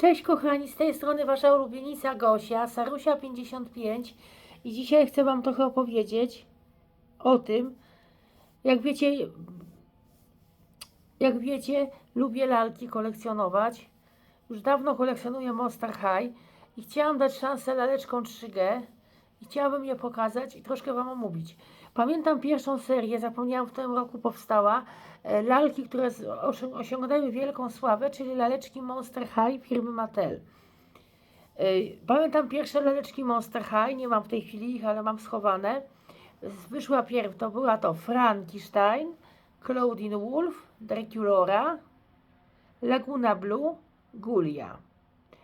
Cześć kochani, z tej strony wasza ulubienica Gosia, Sarusia55 i dzisiaj chcę wam trochę opowiedzieć o tym, jak wiecie, jak wiecie, lubię lalki kolekcjonować. Już dawno kolekcjonuję Monster High i chciałam dać szansę laleczkom 3G i chciałabym je pokazać i troszkę wam omówić. Pamiętam pierwszą serię, zapomniałam w tym roku powstała, e, lalki, które osiągnęły wielką sławę, czyli laleczki Monster High firmy Mattel. E, Pamiętam pierwsze laleczki Monster High, nie mam w tej chwili ich, ale mam schowane. Wyszła pierw, to była to Frankenstein, Claudine Wolf, Draculaura, Laguna Blue, Gulia.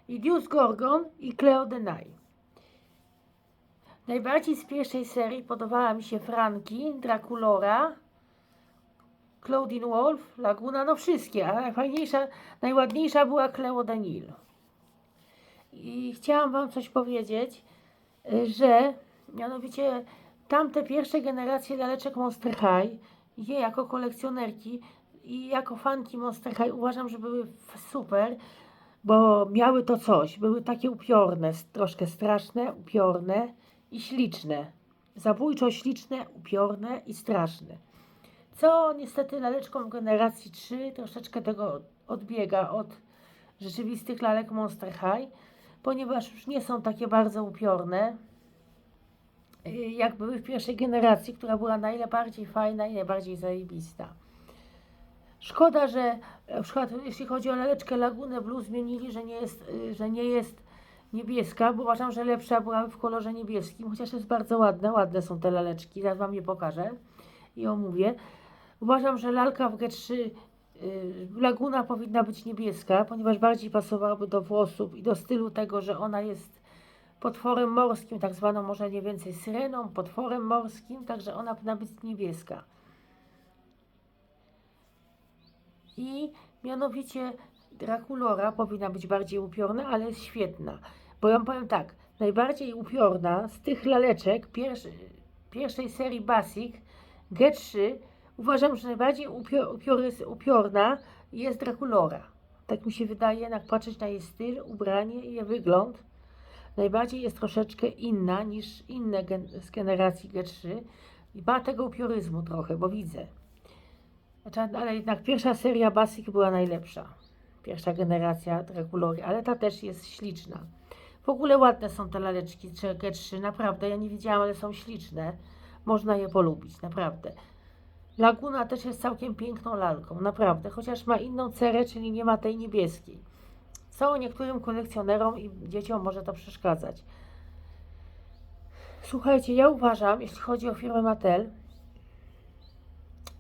I Deuce Gorgon i Cleo Denai. Najbardziej z pierwszej serii podobała mi się Franki, Draculora, Claudine Wolf, Laguna, no wszystkie, a najfajniejsza, najładniejsza była Cleo Danil. I chciałam Wam coś powiedzieć, y, że mianowicie tamte pierwsze generacje laleczek Monster High, je jako kolekcjonerki i jako fanki Monster High uważam, że były super, bo miały to coś, były takie upiorne, troszkę straszne, upiorne i śliczne. Zabójczo śliczne, upiorne i straszne. Co niestety laleczką generacji 3 troszeczkę tego odbiega od rzeczywistych lalek Monster High, ponieważ już nie są takie bardzo upiorne, jak były w pierwszej generacji, która była najbardziej fajna i najbardziej zajebista. Szkoda, że na przykład jeśli chodzi o laleczkę Lagunę Blue zmienili, że nie jest, że nie jest niebieska, bo uważam, że lepsza była w kolorze niebieskim, chociaż jest bardzo ładne, ładne są te laleczki, zaraz Wam je pokażę i omówię. Uważam, że lalka w G3 y, Laguna powinna być niebieska, ponieważ bardziej pasowałaby do włosów i do stylu tego, że ona jest potworem morskim, tak zwaną może nie więcej syreną, potworem morskim, także ona powinna być niebieska. I mianowicie Draculora powinna być bardziej upiorna, ale jest świetna. Bo ja powiem tak, najbardziej upiorna z tych laleczek pierwszej serii Basic G3 uważam, że najbardziej upio, upiory, upiorna jest Draculora. Tak mi się wydaje, jak patrzeć na jej styl, ubranie i jej wygląd. Najbardziej jest troszeczkę inna niż inne gen, z generacji G3 i ma tego upioryzmu trochę, bo widzę. Znaczy, ale jednak pierwsza seria Basic była najlepsza. Pierwsza generacja Draculory, ale ta też jest śliczna. W ogóle ładne są te laleczki G3, naprawdę. Ja nie widziałam, ale są śliczne. Można je polubić, naprawdę. Laguna też jest całkiem piękną lalką, naprawdę. Chociaż ma inną cerę, czyli nie ma tej niebieskiej. Co niektórym kolekcjonerom i dzieciom może to przeszkadzać. Słuchajcie, ja uważam, jeśli chodzi o firmę Mattel,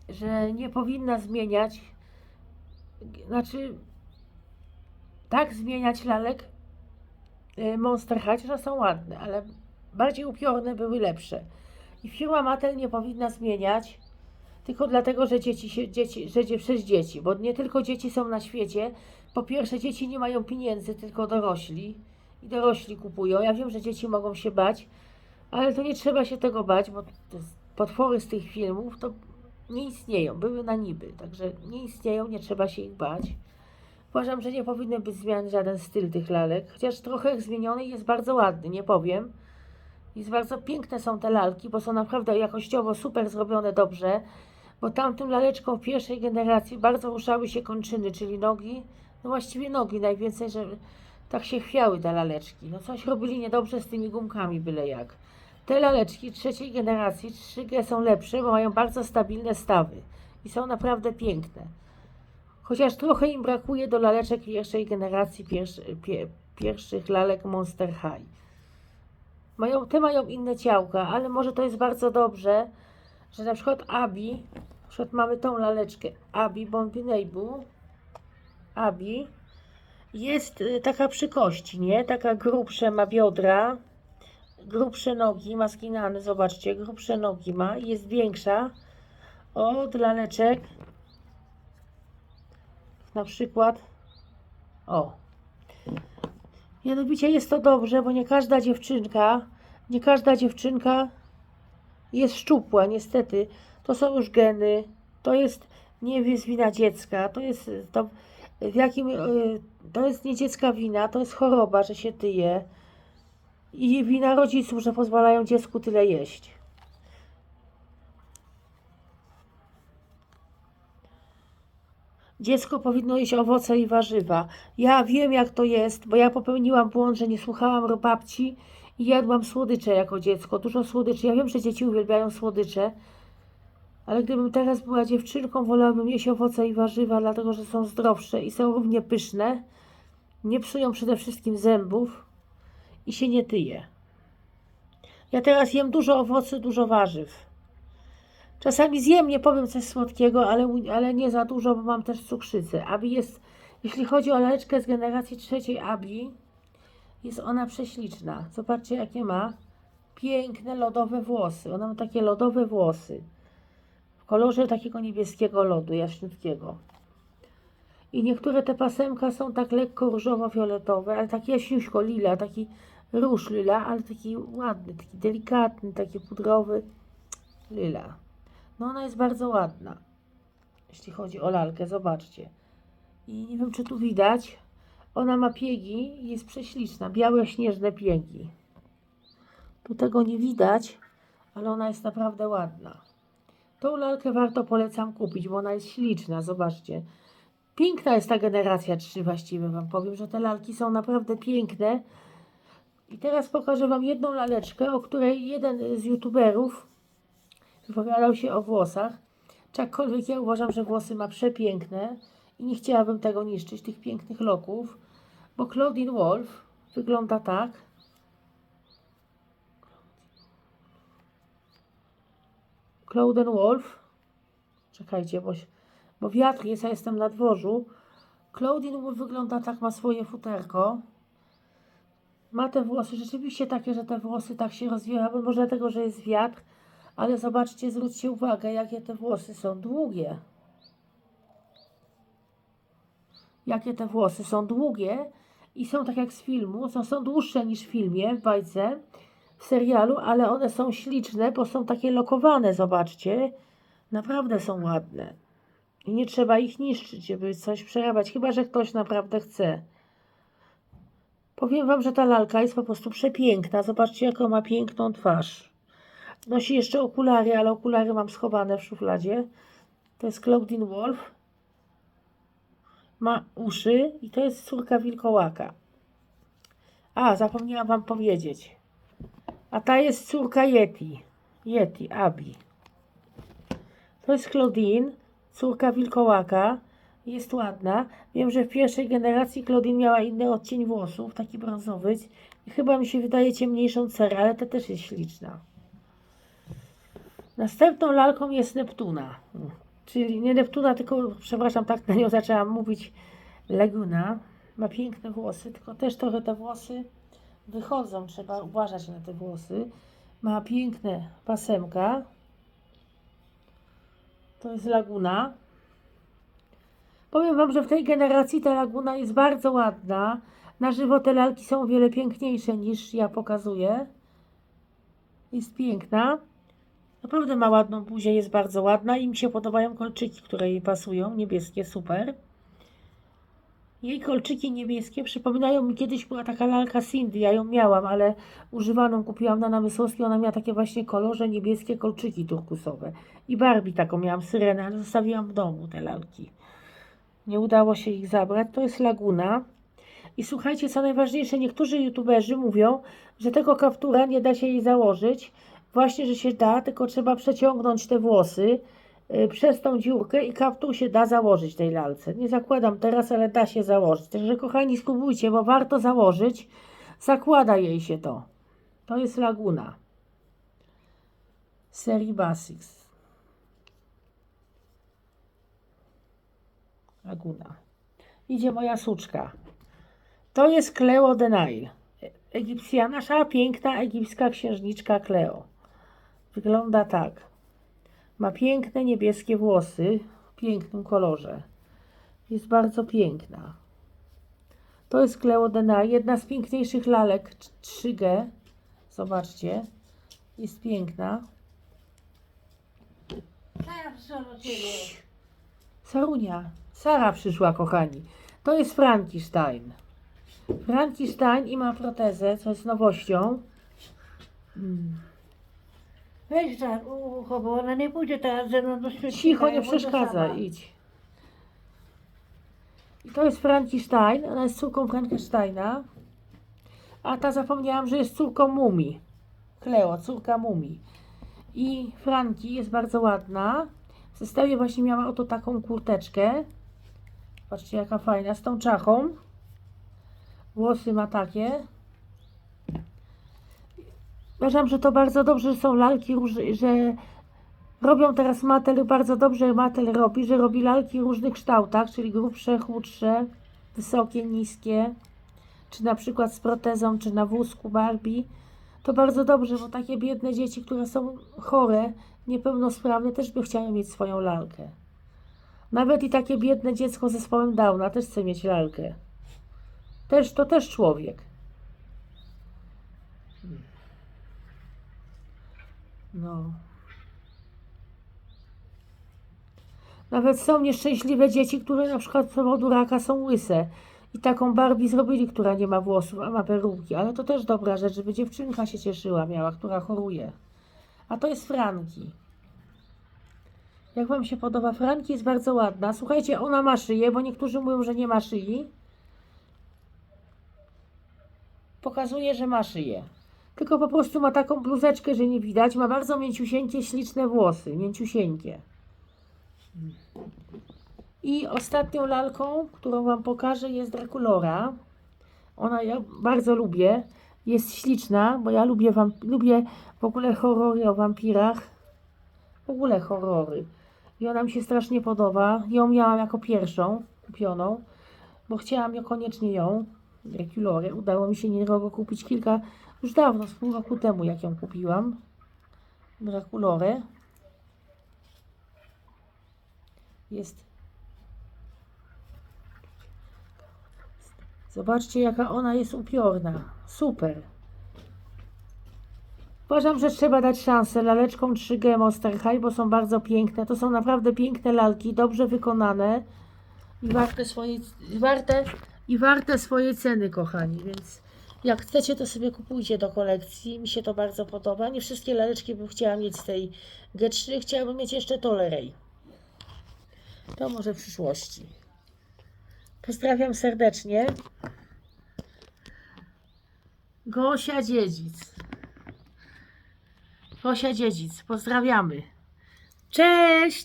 że nie powinna zmieniać, znaczy tak zmieniać lalek y, Monster High, że są ładne, ale bardziej upiorne były lepsze. I firma Mattel nie powinna zmieniać tylko dlatego, że dzieci się, dzieci, że dzie- przez dzieci, bo nie tylko dzieci są na świecie. Po pierwsze, dzieci nie mają pieniędzy, tylko dorośli. I dorośli kupują. Ja wiem, że dzieci mogą się bać, ale to nie trzeba się tego bać, bo potwory z tych filmów to nie istnieją, były na niby, także nie istnieją, nie trzeba się ich bać. Uważam, że nie powinny być zmian żaden styl tych lalek, chociaż trochę zmieniony i jest bardzo ładny, nie powiem. Jest bardzo piękne są te lalki, bo są naprawdę jakościowo super zrobione dobrze, bo tamtym laleczkom w pierwszej generacji bardzo ruszały się kończyny, czyli nogi, no właściwie nogi najwięcej, że tak się chwiały te laleczki. No coś robili niedobrze z tymi gumkami byle jak. Te laleczki trzeciej generacji 3G są lepsze, bo mają bardzo stabilne stawy i są naprawdę piękne. Chociaż trochę im brakuje do laleczek pierwszej generacji pierwszy, pie, pierwszych lalek Monster High. Mają, te mają inne ciałka, ale może to jest bardzo dobrze, że na przykład Abi, na przykład mamy tą laleczkę Abi Bombinejbu, Abi, jest y, taka przy kości, nie? Taka grubsze ma biodra, grubsze nogi, ma skinany, zobaczcie, grubsze nogi ma jest większa od laleczek. Na przykład, o. Mianowicie jest to dobrze, bo nie każda dziewczynka, nie każda dziewczynka jest szczupła, niestety. To są już geny, to jest nie jest wina dziecka, to jest to w jakim y, to jest nie dziecka wina, to jest choroba, że się tyje i wina rodziców, że pozwalają dziecku tyle jeść. Dziecko powinno jeść owoce i warzywa. Ja wiem, jak to jest, bo ja popełniłam błąd, że nie słuchałam ro- babci i jadłam słodycze jako dziecko. Dużo słodyczy. Ja wiem, że dzieci uwielbiają słodycze, ale gdybym teraz była dziewczynką, wolałabym jeść owoce i warzywa, dlatego że są zdrowsze i są równie pyszne. Nie psują przede wszystkim zębów i się nie tyje. Ja teraz jem dużo owoców, dużo warzyw. Czasami zjem, nie powiem coś słodkiego, ale, ale nie za dużo, bo mam też cukrzycę. Abi jest, jeśli chodzi o laleczkę z generacji trzeciej Abi, jest ona prześliczna. Zobaczcie, jakie ma piękne lodowe włosy. Ona ma takie lodowe włosy w kolorze takiego niebieskiego lodu, jaśniutkiego. I niektóre te pasemka są tak lekko różowo-fioletowe, ale taki jaśniuśko lila, taki róż lila, ale taki ładny, taki delikatny, taki pudrowy lila. No ona jest bardzo ładna, jeśli chodzi o lalkę, zobaczcie. I nie wiem, czy tu widać, ona ma piegi jest prześliczna, białe śnieżne piegi. Tu tego nie widać, ale ona jest naprawdę ładna. Tą lalkę warto polecam kupić, bo ona jest śliczna, zobaczcie. Piękna jest ta generacja 3 właściwie Wam powiem, że te lalki są naprawdę piękne. I teraz pokażę Wam jedną laleczkę, o której jeden z youtuberów wypowiadał się o włosach. Jakkolwiek ja uważam, że włosy ma przepiękne i nie chciałabym tego niszczyć, tych pięknych loków, bo Claudine Wolf wygląda tak. Claudine Wolf. Czekajcie, bo, bo wiatr jest, ja jestem na dworzu. Claudine Wolf wygląda tak, ma swoje futerko. Ma te włosy rzeczywiście takie, że te włosy tak się rozwijały, może dlatego, że jest wiatr, ale zobaczcie, zwróćcie uwagę, jakie te włosy są długie. Jakie te włosy są długie i są tak jak z filmu, są, są dłuższe niż w filmie, w bajce, w serialu, ale one są śliczne, bo są takie lokowane, zobaczcie. Naprawdę są ładne. I nie trzeba ich niszczyć, żeby coś przerabiać, chyba że ktoś naprawdę chce. Powiem Wam, że ta lalka jest po prostu przepiękna. Zobaczcie, jaką ma piękną twarz. Nosi jeszcze okulary, ale okulary mam schowane w szufladzie. To jest Claudine Wolf. Ma uszy i to jest córka wilkołaka. A, zapomniałam Wam powiedzieć. A ta jest córka Yeti. Yeti, Abi. To jest Claudine, córka wilkołaka. Jest ładna. Wiem, że w pierwszej generacji Claudine miała inny odcień włosów, taki brązowy. I chyba mi się wydaje ciemniejszą cerę, ale ta też jest śliczna. Następną lalką jest Neptuna. Czyli nie Neptuna, tylko, przepraszam, tak na nią zaczęłam mówić, Leguna. Ma piękne włosy, tylko też trochę te włosy wychodzą. Trzeba uważać na te włosy. Ma piękne pasemka. To jest Laguna. Powiem Wam, że w tej generacji ta Laguna jest bardzo ładna. Na żywo te lalki są o wiele piękniejsze niż ja pokazuję. Jest piękna. Naprawdę ma ładną buzię, jest bardzo ładna i mi się podobają kolczyki, które jej pasują. Niebieskie, super. Jej kolczyki niebieskie przypominają mi, kiedyś była taka lalka Cindy, ja ją miałam, ale używaną kupiłam na Namysłowskiej. Ona miała takie właśnie kolorze niebieskie kolczyki turkusowe. I Barbie taką miałam, syrenę, ale zostawiłam w domu te lalki. Nie udało się ich zabrać. To jest Laguna. I słuchajcie, co najważniejsze, niektórzy youtuberzy mówią, że tego kaptura nie da się jej założyć. Właśnie, że się da, tylko trzeba przeciągnąć te włosy y, przez tą dziurkę i kaptur się da założyć tej lalce. Nie zakładam teraz, ale da się założyć. Także kochani, spróbujcie, bo warto założyć. Zakłada jej się to. To jest Laguna. Serii Basics. Laguna. Idzie moja suczka. To jest Cleo de Nile. Egipcja, nasza piękna egipska księżniczka Cleo. Wygląda tak. Ma piękne niebieskie włosy w pięknym kolorze. Jest bardzo piękna. To jest Cleo de Nile, jedna z piękniejszych lalek 3G. Zobaczcie. Jest piękna. Sarunia. Sara przyszła, kochani. To jest Frankenstein. Frankenstein i ma protezę, co jest nowością. Mm. Weź za ucho, bo ona nie pójdzie teraz ze mną do świetnika. Cicho, nie przeszkadza, idź. I to jest Frankenstein, ona jest córką Frankensteina. A ta zapomniałam, że jest córką Mumii. Kleo, córka Mumii. I Franki jest bardzo ładna. W zestawie właśnie miała oto taką kurteczkę. Patrzcie jaka fajna, z tą czachą. Włosy ma takie. Uważam, że to bardzo dobrze, że są lalki, że robią teraz Mattel bardzo dobrze Mattel robi, że robi lalki w różnych kształtach, czyli grubsze, chudsze, wysokie, niskie, czy na przykład z protezą, czy na wózku Barbie. To bardzo dobrze, bo takie biedne dzieci, które są chore, niepełnosprawne, też by chciały mieć swoją lalkę. Nawet i takie biedne dziecko z zespołem Downa też chce mieć lalkę. Też, to też człowiek. No. Nawet są nieszczęśliwe dzieci, które na przykład z powodu raka są łyse. I taką Barbie zrobili, która nie ma włosów, a ma peruki. Ale to też dobra rzecz, żeby dziewczynka się cieszyła, miała, która choruje. A to jest Franki. Jak Wam się podoba? Franki jest bardzo ładna. Słuchajcie, ona ma szyję, bo niektórzy mówią, że nie ma szyi. Pokazuje, że ma szyję. Tylko po prostu ma taką bluzeczkę, że nie widać. Ma bardzo mięciusieńkie, śliczne włosy. Mięciusieńkie. I ostatnią lalką, którą Wam pokażę, jest Draculora. Ona ja bardzo lubię. Jest śliczna, bo ja lubię, wam, lubię w ogóle horrory o wampirach. W ogóle horrory. I ona mi się strasznie podoba. Ją miałam jako pierwszą kupioną, bo chciałam ją koniecznie ją, Draculorę. Udało mi się niedrogo kupić kilka, już dawno, z pół roku temu, jak ją kupiłam. Draculorę. Jest. Zobaczcie, jaka ona jest upiorna. Super. Uważam, że trzeba dać szansę laleczkom 3G Monster High, bo są bardzo piękne. To są naprawdę piękne lalki, dobrze wykonane i warte swojej, i warte, i warte swojej ceny, kochani. Więc jak chcecie, to sobie kupujcie do kolekcji. Mi się to bardzo podoba. Nie wszystkie laleczki bym chciała mieć z tej G3. Chciałabym mieć jeszcze Tolerej. To może w przyszłości. Pozdrawiam serdecznie. Gosia Dziedzic. Gosia Dziedzic. Pozdrawiamy. Cześć!